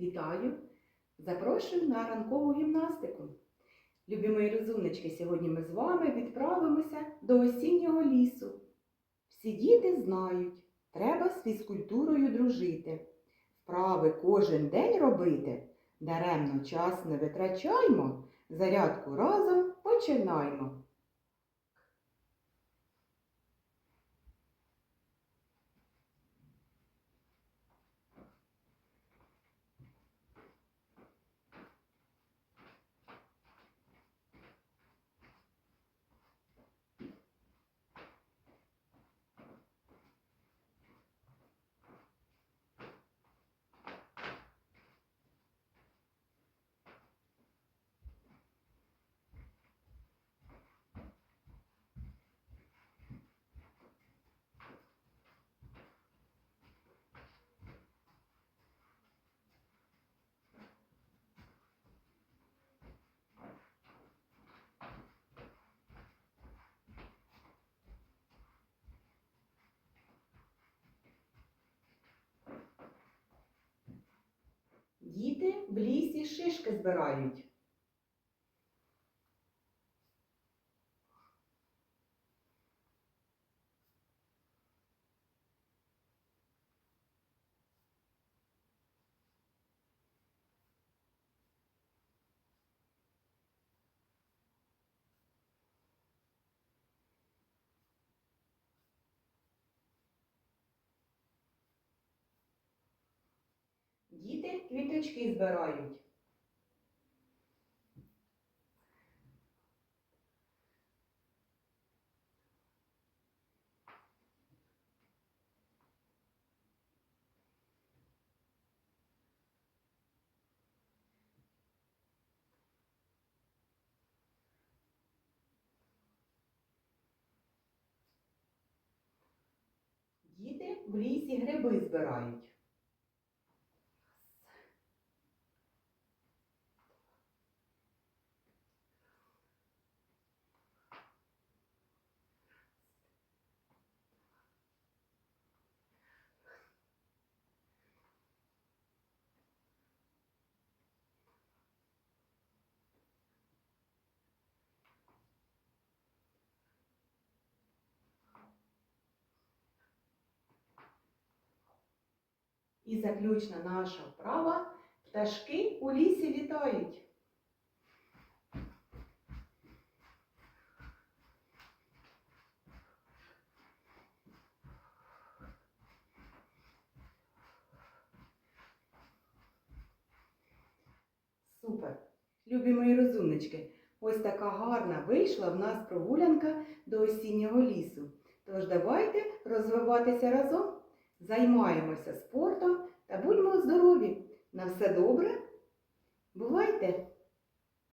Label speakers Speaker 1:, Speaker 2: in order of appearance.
Speaker 1: Вітаю! Запрошую на ранкову гімнастику. Любі мої розумнички, сьогодні ми з вами відправимося до осіннього лісу. Всі діти знають, треба з фізкультурою дружити. Вправи кожен день робити. Даремно час не витрачаймо, зарядку разом починаймо. Діти в лісі шишки збирають. Діти квіточки збирають. Діти в лісі гриби збирають. І заключна наша вправа пташки у лісі літають. Супер! Любі мої розумнички, ось така гарна вийшла в нас прогулянка до осіннього лісу. Тож давайте розвиватися разом. Займаємося спортом та будьмо здорові. На все добре. Бувайте!